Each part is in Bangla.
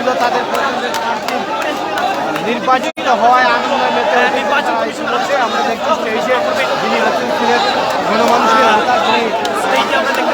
ছিল তাদের নির্বাচিত হওয়ায় আনন্দ হ্যাঁ, নির্বাচন আমরা দেখতে হ্যাঁ। সেই যে তিনি হচ্ছেন গণমানুষের হতাশ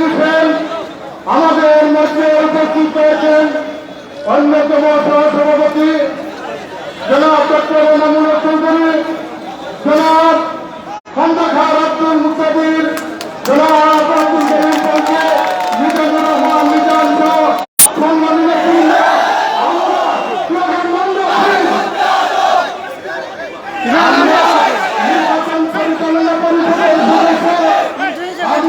হোসেন আমাদের মধ্যে উপস্থিত হয়েছেন অন্যতম সহসভাপতি জনাব ডক্টর মামুনুর চৌধুরী, জনাব খন্দকার আব্দুল মুসাদির জনাব আব্দুল করিম পঞ্চে মিজানুর রহমান মিজান সহ সম্মানিত বৃন্দ, আমরা স্লোগান বন্ধ করি। আমরা নির্বাচন পরিচালনা পরিষদের সদস্য আমি নিজে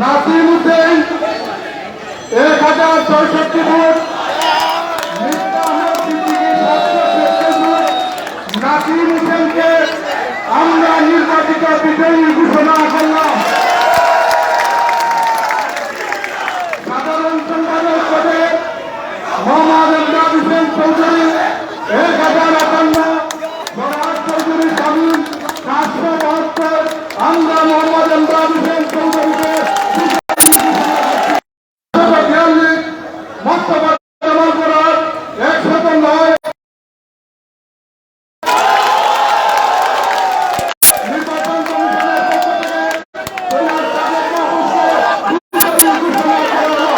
নাসিম উদ্দিন এক হাজার তেত্রিশ ভোট। নাসিম হোসেনকে আমরা নির্বাচিত বিজয়ী ঘোষণা করলাম সাধারণ সম্পাদক পদে মোহাম্মদ ইমরান হোসেন চৌধুরী এক হাজার আটান্ন মরাজ চৌধুরী শামীম সাতশো বাহাত্তর আমরা মোহাম্মদ ইমরান হোসেন চৌধুরীকে বিয়াল্লিশ মোস্তফা জামাল মুরাদ একশত নয় নির্বাচন কমিশনের পক্ষ থেকে সৈয়দ সাদেক মাহফুজকে বিজয়ী ঘোষণা করা হলো।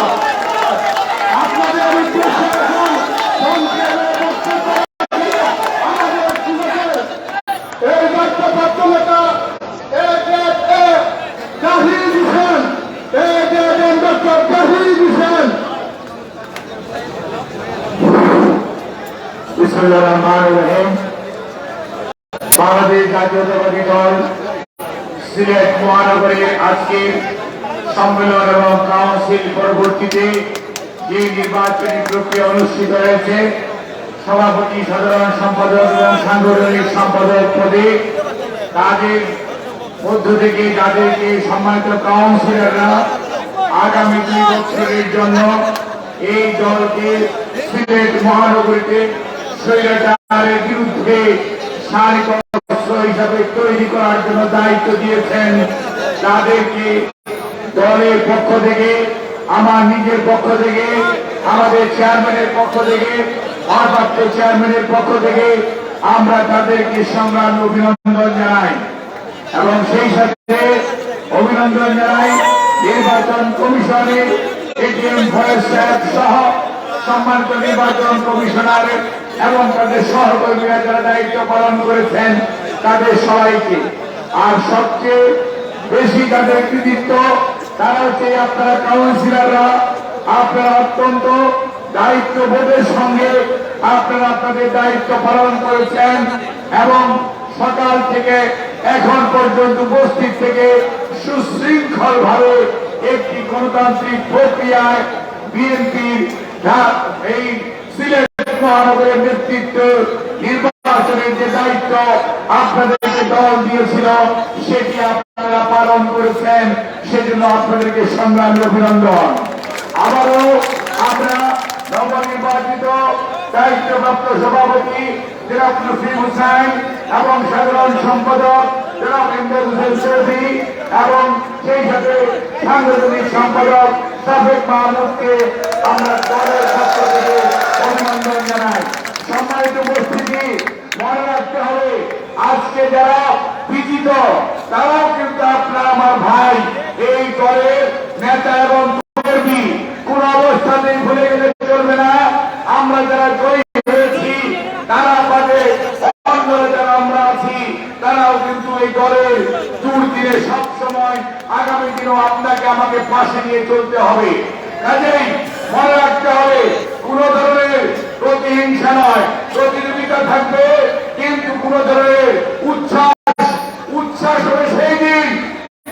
আপনাদের উদ্দেশ্যে এখন সংক্ষেপে বক্তব্য আমাদের সুযোগের এই দায়িত্বপ্রাপ্ত নেতা A K A Zahid Hossain A K A doctor Zahid Hossain এবং কাউন্সিল সভাপতি সাধারণ সম্পাদক এবং সাংগঠনিক সম্পাদক পদে তাদের মধ্য থেকে যাদেরকে সম্মানিত কাউন্সিলররা আগামী দুই বছরের জন্য এই দলকে সিলেট মহানগরীতে স্বৈরাচারের বিরুদ্ধে সারিক অস্ত্র হিসাবে তৈরি করার জন্য দায়িত্ব দিয়েছেন। তাদেরকে দলের পক্ষ থেকে, আমার নিজের পক্ষ থেকে, আমাদের চেয়ারম্যানের পক্ষ থেকে, ভারপ্রাপ্ত চেয়ারম্যানের পক্ষ থেকে আমরা তাদেরকে সংগ্রাম অভিনন্দন জানাই। এবং সেই সাথে অভিনন্দন জানাই নির্বাচন কমিশনের এটিএম সাহেব সহ সম্মানিত নির্বাচন কমিশনার এবং তাদের সহকর্মীরা যারা দায়িত্ব পালন করেছেন, তাদের সবাইকে। আর সবচেয়ে বেশি তাদের কৃতিত্ব, তারা হচ্ছে আপনারা কাউন্সিলররা, আপনারা অত্যন্ত দায়িত্ববোধের সঙ্গে আপনারা আপনাদের দায়িত্ব পালন করেছেন এবং সকাল থেকে এখন পর্যন্ত উপস্থিত থেকে সুশৃঙ্খল ভাবে একটি গণতান্ত্রিক প্রক্রিয়ায় বিএনপির এই সিলেট মহানগরের নেতৃত্ব নির্বাচনের যে দায়িত্ব আপনাদেরকে দল দিয়েছিল সেটি আপনারা পালন করেছেন সেজন্য আপনাদেরকে সংগ্রামী অভিনন্দন আবারও আমরা নবনির্বাচিত দায়িত্বপ্রাপ্ত সভাপতি জেনাব নসিম এবং সাধারণ সম্পাদক জনাব ইমদাদ হোসেন চৌধুরী এবং সাংগঠনিক সম্পাদক সাবেক মাহমুদকে আমরা দলের পক্ষ থেকে অভিনন্দন জানাই। সম্মানিত উপস্থিতি, মনে রাখতে হবে, আজকে যারা বিজিত, তারাও কিন্তু আপনার আমার ভাই। এই দলের নেতা এবং কর্মী, কোন অবস্থাতেই ভুলে গেলে চলবে না। আমরা যারা জয়ী হয়েছি তারা বাদে অন্যরা যারা আমরা আছি তারাও কিন্তু এই দলের দুর্দিনে সবসময় আগামী দিনও আপনাকে আমাকে পাশে নিয়ে চলতে হবে। কাজেই মনে রাখতে হবে, কোন ধরনের প্রতিহিংসা নয়, প্রতিযোগিতা থাকবে, কিন্তু কোন ধরনের উচ্ছ্বাস উচ্ছ্বাস হবে সেই দিন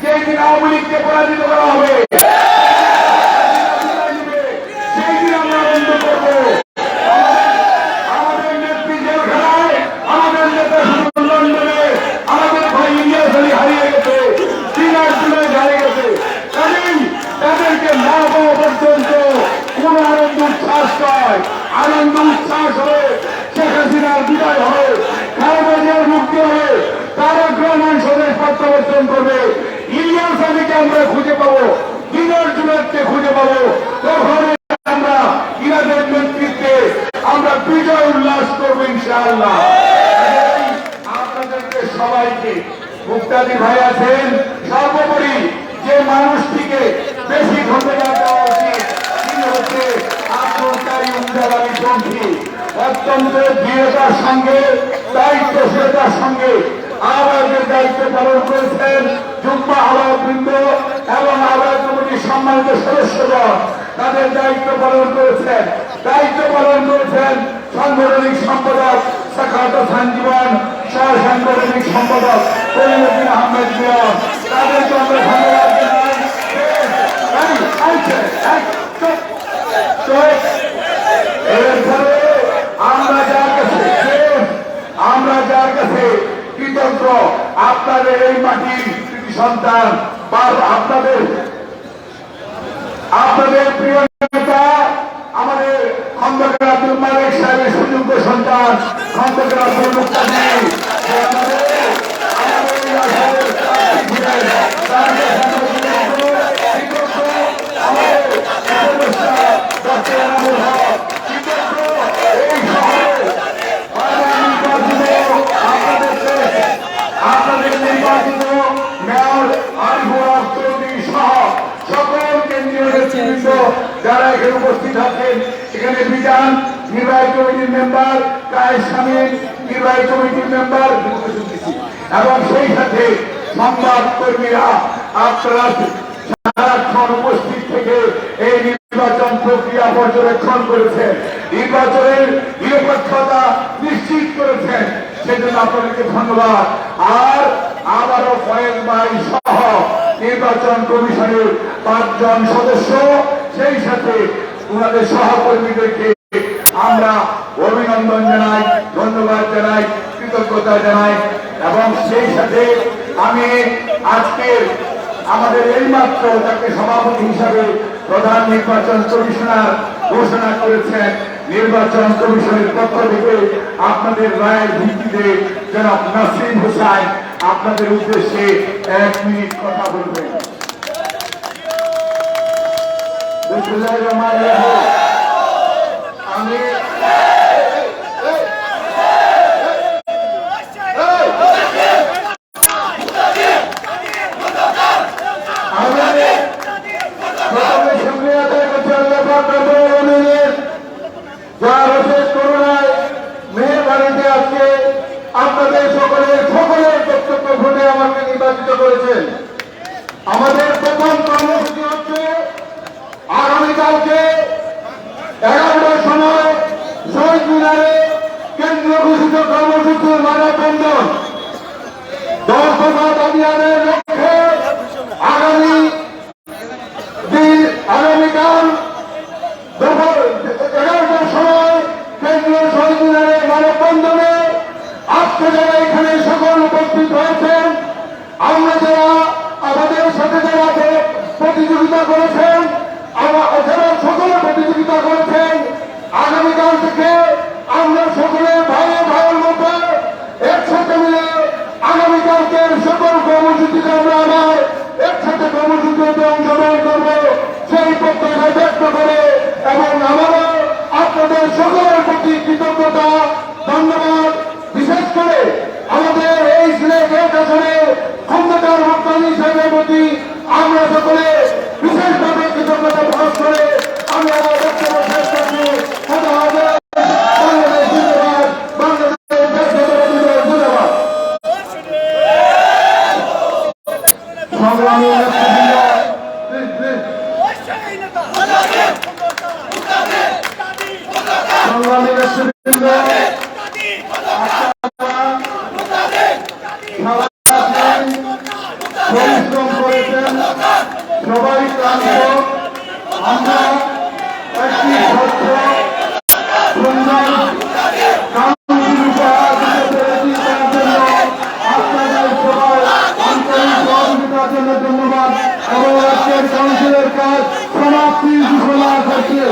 যেদিন আওয়ামী লীগকে পরাজিত করা হবে সেই দিন আমরা বন্ধ করব আমাদের নেত্রী জেলখানায় আমাদের নেতা শুধু লন্ডনে আমাদের ভাই ইলিয়াস আলী হারিয়ে গেছে চীনার চুলে হারিয়ে গেছে কাজেই নয় আনন্দ উচ্ছ্বাস হবে শেখ হাসিনার বিদায় হবে খালেদা জিয়ার মুক্তি হবে তারা গ্রহণ স্বদেশ প্রত্যাবর্তন করবে ইলিয়াস আলীকে আমরা খুঁজে পাবো, দিনের জুনেদকে খুঁজে পাবো। তখন আমরা ইরাদের নেতৃত্বে আমরা বিজয় উল্লাস করব ইনশাআল্লাহ। আপনাদেরকে সবাইকে, মুক্তাদি ভাই আছেন, সর্বোপরি যে মানুষটিকে বেশি ধন্যবাদ দেওয়া উচিত, তিনি হচ্ছে আব্দুল কারিম জালালি চৌধুরী। অত্যন্ত সঙ্গে, দায়িত্বশীলতার সঙ্গে দায়িত্ব পালন করেছেন যুগ্ম আহ্বায়ক এবং আহ্বায়ক কমিটির সম্মানিত সদস্যগণ তাদের দায়িত্ব পালন করেছেন। দায়িত্ব পালন করেছেন সাংগঠনিক সম্পাদক সাখাত সাঞ্জীবন সহ সাংগঠনিক সম্পাদক কলিমুদ্দিন আহমেদ মিয়ন তাদেরকে আমরা ধন্যবাদ যার কাছে আমরা যার কাছে কৃতজ্ঞ, আপনাদের এই মাটির সন্তান আপনাদের আপনাদের প্রিয় নেতা আমাদের খন্দকার আব্দুল মালিক সাহেবের সুযোগ্য সন্তান খন্দকার আব্দুল মুক্তাদি যে আমাদের আমাদের এই রাষ্ট্রের প্রার্থী ছিলেন। তার কাছে আমরা কৃতজ্ঞ, আমাদের উপদেষ্টা ডক্টর এনামুল হক, কৃতজ্ঞ এই শহরে আগামী নির্বাচিত আপনাদেরকে আপনাদের নির্বাচিত মেয়র আরিফুল হক চৌধুরী সহ সকল কেন্দ্রীয় নেতৃবৃন্দ যারা এখানে উপস্থিত আছেন এখানে বিধান নির্বাহী কমিটির মেম্বার কায়েস স্বামী নির্বাহী কমিটির মেম্বার এবং সেই সাথে সংবাদ কর্মীরা আপনারা সারাক্ষণ উপস্থিত থেকে এই নির্বাচন প্রক্রিয়া পর্যবেক্ষণ করেছেন। নির্বাচনের নিরপেক্ষতা নিশ্চিত করেছেন। সেজন্য আপনাদেরকে ধন্যবাদ। আর আবারও ফয়েজ ভাই সহ নির্বাচন কমিশনের পাঁচজন সদস্য, সেই সাথে ওনাদের সহকর্মীদেরকে আমরা অভিনন্দন জানাই, ধন্যবাদ জানাই, কৃতজ্ঞতা জানাই, এবং সেই সাথে আমি আজকের আমাদের এইমাত্র তাকে সভাপতি হিসাবে প্রধান নির্বাচন কমিশনার ঘোষণা করেছেন, নির্বাচন কমিশনের পক্ষ থেকে আপনাদের রায়ের ভিত্তিতে জনাব নাসিম হোসাইন আপনাদের উদ্দেশ্যে এক মিনিট কথা বলবেন। আমি সংগ্রামী সংগ্রামী এবং রাষ্ট্রের কাউন্সিলের কাজ সমাপ্তি ঘোষণা করছে।